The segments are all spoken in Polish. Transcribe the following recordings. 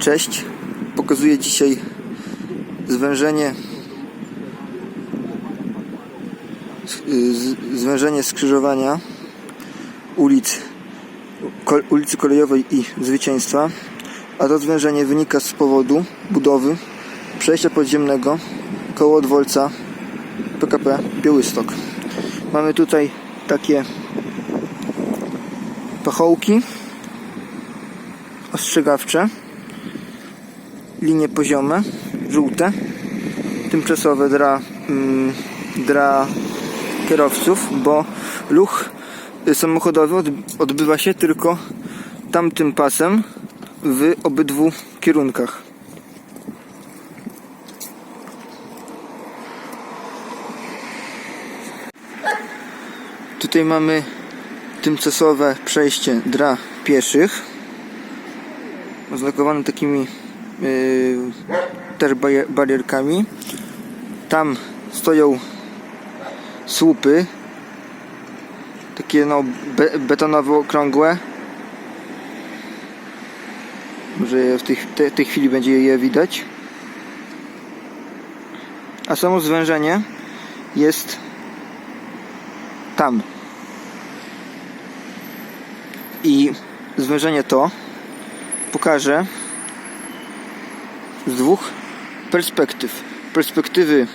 Cześć. Pokazuję dzisiaj zwężenie zwężenie skrzyżowania ulic ulicy Kolejowej i Zwycięstwa. A to zwężenie wynika z powodu budowy przejścia podziemnego koło dworca PKP Białystok. Mamy tutaj takie pachołki ostrzegawcze, linie poziome, żółte, tymczasowe dla, mm, dla kierowców, bo ruch y, samochodowy od- odbywa się tylko tamtym pasem w obydwu kierunkach. Tutaj mamy tymczasowe przejście dla pieszych oznakowane takimi też baje- barierkami. Tam stoją słupy takie no be, betonowo okrągłe. Może w tej, te, tej chwili będzie je widać. A samo zwężenie jest tam. I zwężenie to pokażę z dwóch perspektyw. Perspektywy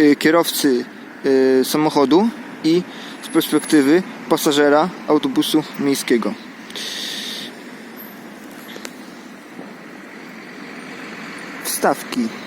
y, kierowcy y, samochodu i z perspektywy pasażera autobusu miejskiego. Wstawki.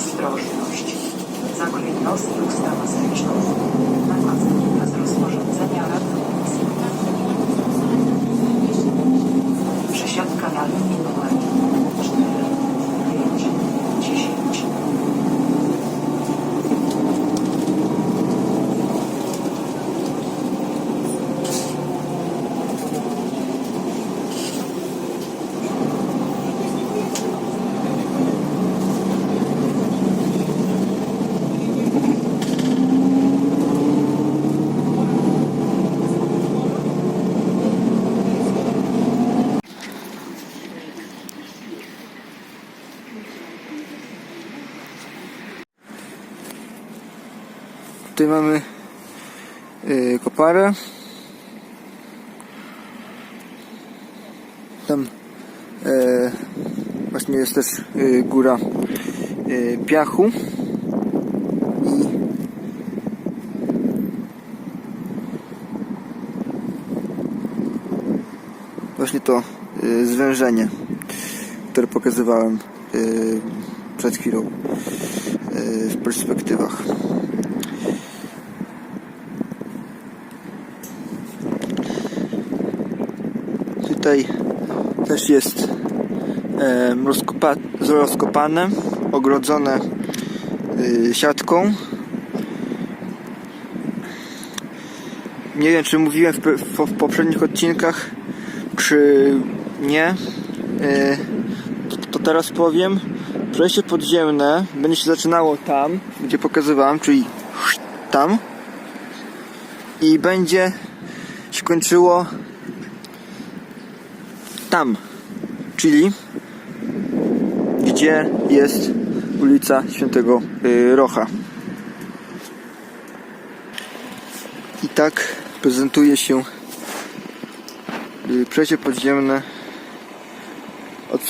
Ostrożność. Zakryj nos i usta. Tutaj mamy y, koparę. Tam e, właśnie jest też y, góra y, piachu. Właśnie to y, zwężenie, które pokazywałem y, przed chwilą y, w perspektywach. Tutaj też jest e, rozkopa, rozkopane, ogrodzone y, siatką. Nie wiem, czy mówiłem w, poprzednich odcinkach, czy nie. E, to, to teraz powiem. Przejście podziemne będzie się zaczynało tam, gdzie pokazywałem, czyli tam. I będzie się kończyło tam, czyli gdzie jest ulica Świętego y, Rocha. I tak prezentuje się y, przejście podziemne od,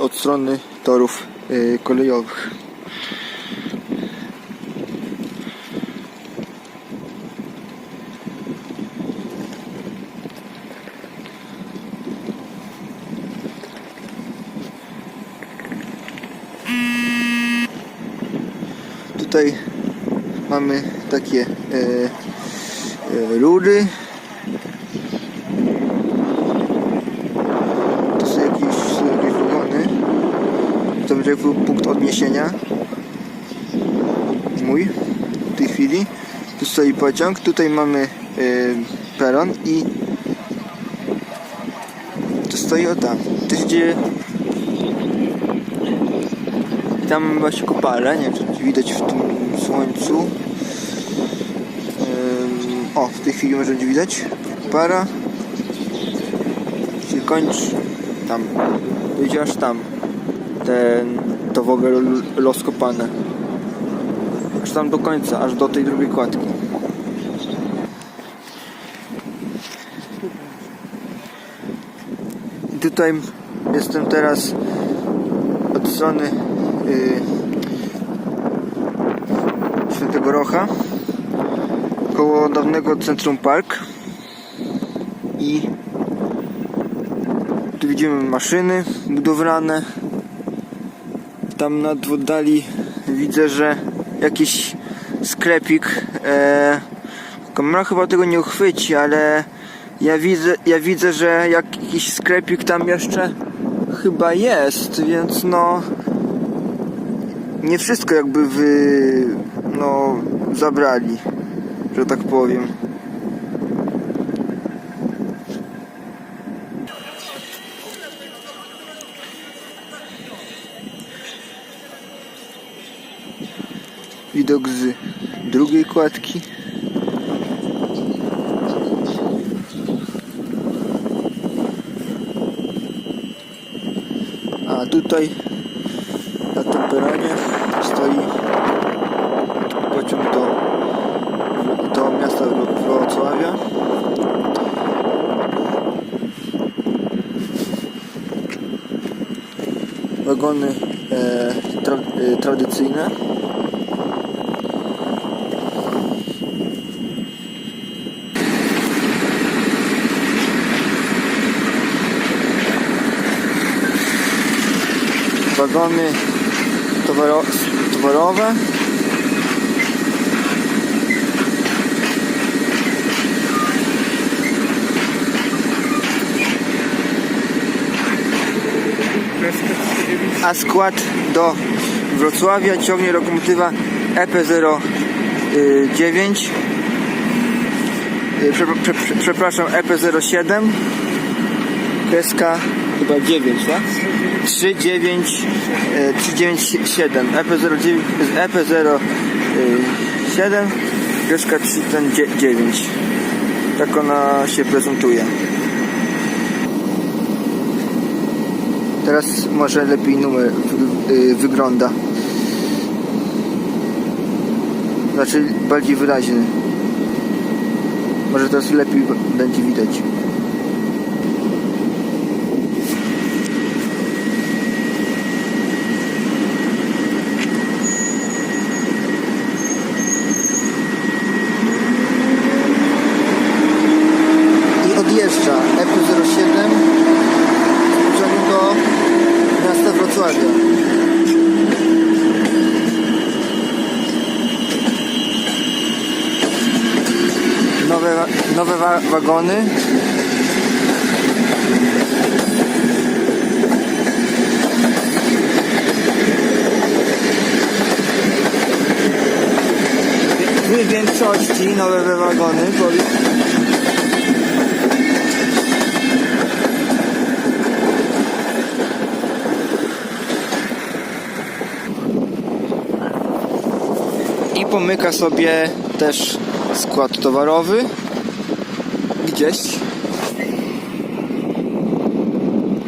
od strony torów y, kolejowych. Tutaj mamy takie e, e, rury. To są jakieś, jakieś wagony. To będzie punkt odniesienia. Mój w tej chwili. Tu stoi pociąg. Tutaj mamy e, peron i to stoi o tam. I tam właśnie kopalę, nie wiem czy widać w tym słońcu. O, w tej chwili może będzie widać. Para się kończy tam. Idzie aż tam. Ten, to w ogóle l- rozkopane. Aż tam do końca, aż do tej drugiej kładki. I tutaj jestem teraz od strony y, Świętego Rocha koło dawnego Centrum Park. I tu widzimy maszyny budowlane. Tam nad oddali widzę, że jakiś sklepik e, kamera chyba tego nie uchwyci, ale ja widzę, ja widzę, że jakiś sklepik tam jeszcze chyba jest, więc no nie wszystko jakby wy no zabrali, że tak powiem. Widok z drugiej kładki. A tutaj na tym peronie stoi pociąg do, do miasta Wro- Wagony e, tra, e, tradycyjne. Wagony towaro, towarowe. A skład do Wrocławia ciągnie lokomotywa E EP09 y, prze, prze, przepraszam E EP07 kreska chyba 9, tak? 39 e, 397 EP09 EP07 kreska 309 tak ona się prezentuje teraz może lepiej numer y, wygląda. Znaczy bardziej wyraźny. Może teraz lepiej będzie widać i odjeżdża EP07 wagony. W większości nowe wagony. I pomyka sobie też skład towarowy. Gdzieś.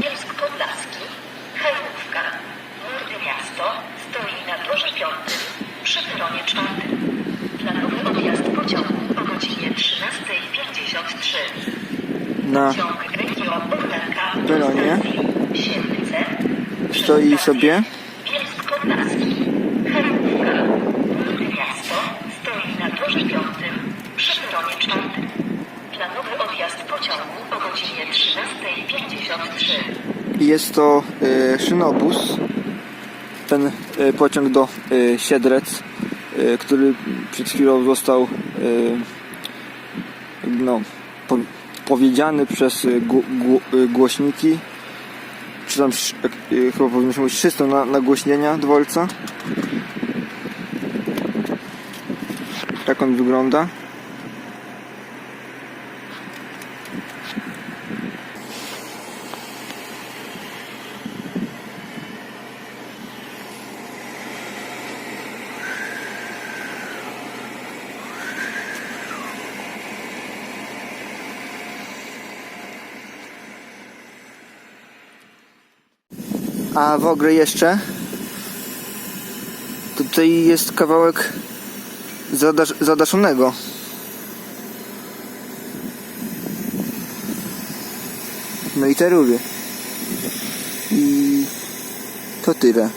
Bielsk Podlaski, Hajnówka, Młode Miasto stoi na torze piątym przy peronie czwartym. Planowy odjazd pociągu o godzinie 13.53. Na Pociąg Regio Orlenka do Peronie. stacji Siedlce. przy Stoi sobie. Bielsk Podlaski, Hajnówka, Młode Miasto stoi na torze piątym przy peronie czwartym. Planowy odjazd godzinie 13.53. jest to y, szynobus. Ten y, pociąg do y, Siedlec, y, który przed chwilą został y, no, po, powiedziany przez gu, gu, y, głośniki. Czy tam y, chyba powinniśmy mówić system na, nagłośnienia dworca. Tak on wygląda. A w ogóle jeszcze tutaj jest kawałek zadasz, zadaszonego. No i te rury. I to tyle.